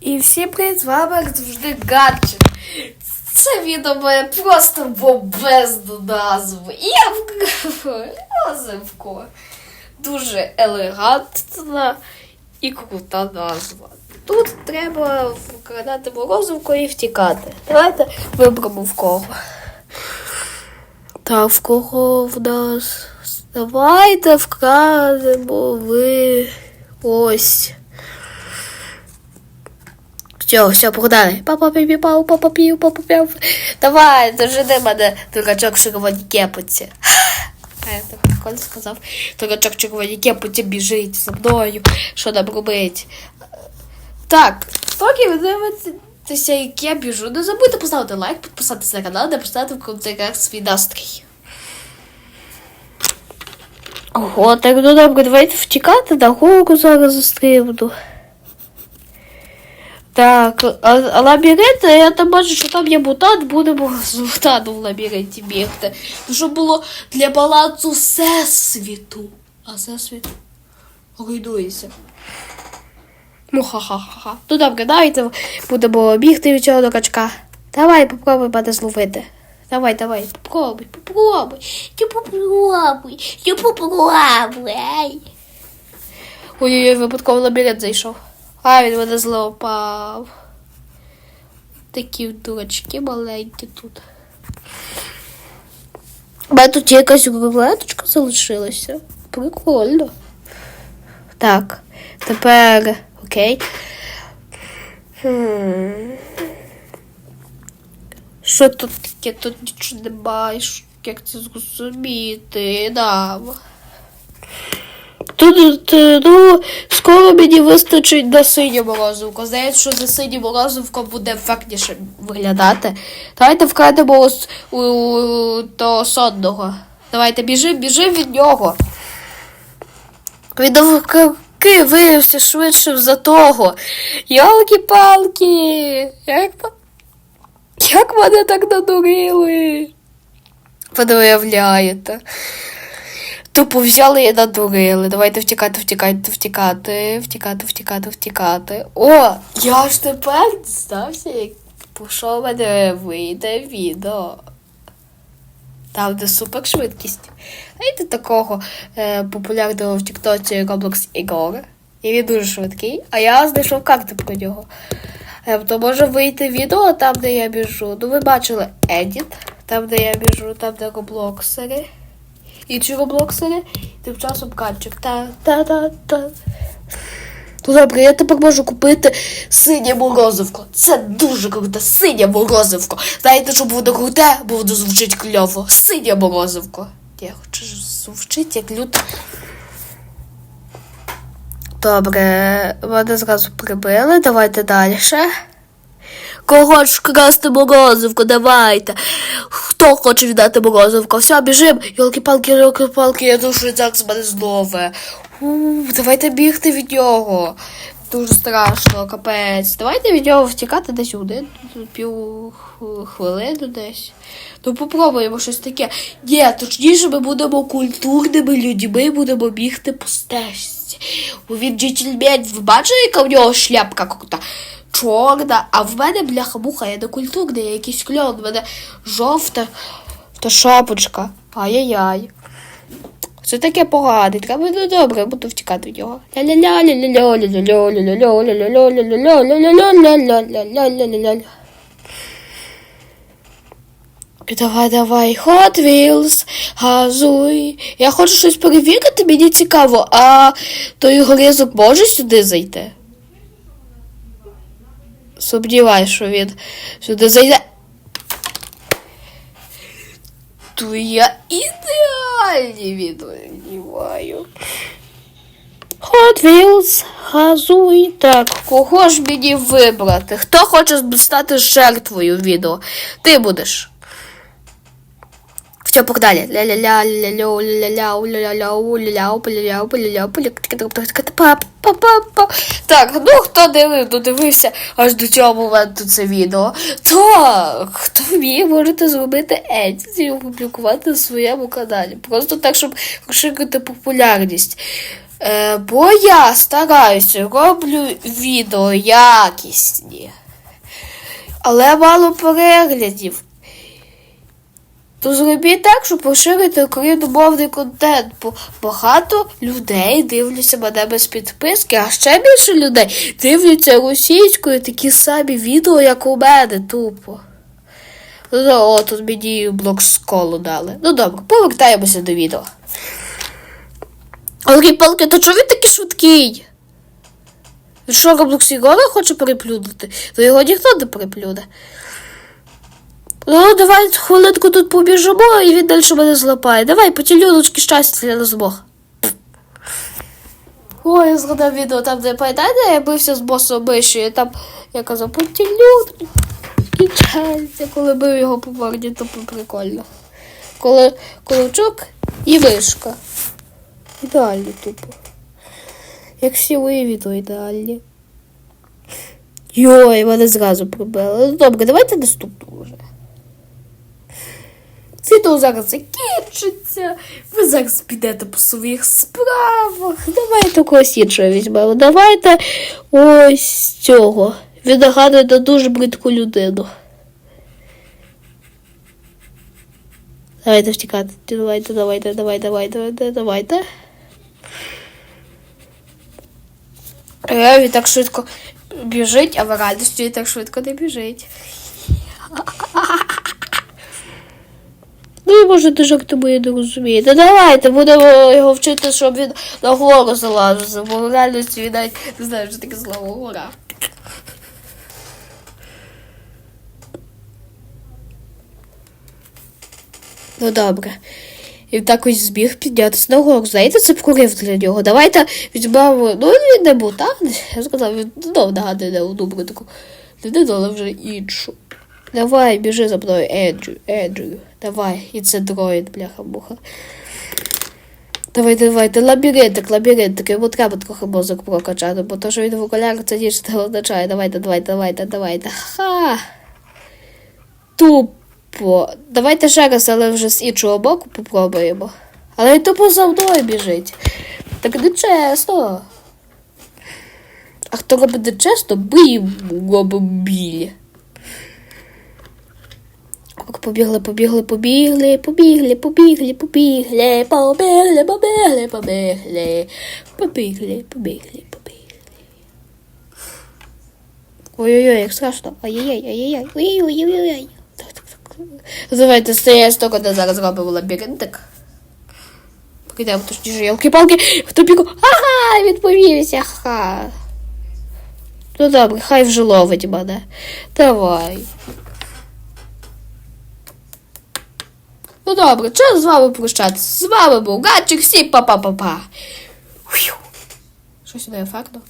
І всім привіт, з вами як завжди Гаджет. Це відео має просто бомбезну назву. Я Язивко. Дуже елегантна і крута назва. Тут треба вкрадати морозивку і втікати. Давайте вибрамо в кого. Та в кого в нас. Давайте вкрадемо ви ось. Все, все, погнали. Папа пі пау папа пів, папа пів. Давай, дожини мене, дурачок в червоній кепоці. А я так прикольно сказав. Дурачок в червоній кепоці біжить за мною. Що нам робить? Так, поки ви дивитеся, як я біжу, не забудьте поставити лайк, підписатися на канал, написати в коментарях свій настрій. Ого, так ну добре, давайте втікати, на гору зараз застрибну. Так, а лабіринт, я там бачу, що там є мутант, будемо з мутантом в лабіринті бігти. Щоб було для балансу всесвіту. А всесвіт руйнується. Ну ха-ха-ха-ха. Ну добре, давайте будемо бігти від цього до качка. Давай попробуй мене зловити. Давай, давай, попробуй, попробуй. Ти попробуй, ти попробуй. Ой-ой-ой, випадково лабіринт зайшов. А, він мене злопав. Такі дурачки маленькі тут. У мене тут якась рулеточка залишилася. Прикольно. Так, тепер окей. Хм. Що тут таке? Тут нічого не немає, як це зрозуміти, нам ну, скоро мені вистачить на синьому розумку. Здається, що за синім розумком буде ефектніше виглядати. Давайте вкрадемо ось у, того сонного. Давайте біжимо, біжимо від нього. Відовки виявився швидше за того. Йолки-палки! Як як мене так надурили? Ви не уявляєте. Тупо взяли і надурили. Давайте втікати, втікати, втікати, втікати, втікати, втікати. О, я ж тепер дізнався, як типу, пішов мене вийде відео. Там, де супер швидкість. Знаєте такого е, популярного в Тіктоці Roblox Ігор. І він дуже швидкий. А я знайшов карту про нього. Е, то може вийти відео там, де я біжу. Ну ви бачили Edit, там, де я біжу, там, де роблоксери іншого блоксера, тим часом канчик. Та-та-та-та. Ну, добре, я тепер можу купити синє морозивку. Це дуже круте, синє морозивко. Знаєте, що буде круте, бо воно звучить кльово. Синє морозивко. Я хочу звучить як люто. Добре, мене зразу прибили. Давайте далі. Кого ж красти морозивку, давайте. Хто хоче віддати морозивку? Все, біжим. Йолки-палки, йолки-палки, я душу зараз мене знову. Ууу, давайте бігти від нього. Дуже страшно, капець. Давайте від нього втікати десь годину, пів хвилину десь. Ну попробуємо щось таке. Ні, точніше ми будемо культурними людьми, будемо бігти по стежці. Він джентльмен, ви бачили, яка в нього шляпка крута? чорна, а в мене бляха-муха, я не культурний я якийсь кльон, в мене жовта та шапочка. Ай-яй-яй. Це таке погане, треба ну добре, буду втікати від нього. Давай, давай, Hot Wheels, газуй. Я хочу щось перевірити, мені цікаво, а той горизок може сюди зайти? Сумніваюсь, що він сюди зайде. То я ідеальні віднімаю. Hot Wheels, газуй. Так, кого ж мені вибрати? Хто хоче стати жертвою відео? Ти будеш. Ля-ля, па-па-па. Так, ну хто дивив, додивився аж до цього моменту це відео, то хто вміє, можете зробити едіт і опублікувати на своєму каналі. Просто так, щоб розширити популярність. Е, бо я стараюся, роблю відео якісні. Але мало переглядів. То зробіть так, щоб поширити україномовний контент, бо багато людей дивляться мене без підписки, а ще більше людей дивляться російською такі самі відео, як у мене, тупо. Ну, о, тут мені блок школу дали. Ну добре, повертаємося до відео. Олексій Палки, то чого він такий швидкий? Він що, Роблокс Ігора хоче переплюнути? То його ніхто не переплюне. Ну, давай хвилинку тут побіжимо, і він далі мене злапає. Давай, потілюночки щастя нас Бог. Ой, я згадав відео там, де пам'ятаєте, я бився з босом миші, там я казав, потілюночки щастя, коли бив його по морді, то прикольно. Коли колочок і вишка. Ідеально тупо. Як всі мої відео ідеальні. Йой, мене зразу прибили. Ну, Добре, давайте наступну вже. Відео зараз закінчиться. Ви зараз підете по своїх справах. Давайте когось іншого візьмемо. Давайте ось цього. Він нагадує на дуже бридку людину. Давайте втікати. Давайте, давайте, давайте, давайте, давайте. Е, так швидко біжить, а в він так швидко не біжить. Ну, може, жарт тобою не розумієте. Давайте будемо його вчити, щоб він на гору залазив, бо в реальності він навіть не знає, що таке слово гора. Ну добре. І так ось збіг піднятися на гору. Знаєте, це прорив для нього. Давайте візьмемо. Ну, він не був, так? Я сказав, він знов нагадує не одну таку людину, але вже іншу. Давай, біжи за мною, Ендрю, Ендрю. Давай, і це дроїд, бляха-муха. Давай, давайте, лабіринтик, лабіринтик. Йому треба трохи мозок прокачати, бо то, що він в окулярах, це ніч не означає. Давайте, давайте, давайте, давайте. Ха! Тупо. Давайте ще раз, але вже з іншого боку попробуємо. Але й тупо за мною біжить. Так не чесно. А хто робить не чесно, бий робить білі. Побігли, побігли, побігли, побігли, побігли, побігли, побігли, побігли, побігли, побігли, побігли, побігли. Ой-ой-ой, як страшно. Ай-яй-яй, ай-яй-яй, ой-ой-ой-ой. Так, так, так. Давайте стоять, що коли зараз робимо лабіринтик. Покидаємо точніше ялки-палки, хто піку. Ага, відповівся, ха. Ну добре, хай вже ловить мене. Давай. Ну добре, час з вами прощатися. З вами був Гатчик, всі па-па-па-па. Щось не ефектно.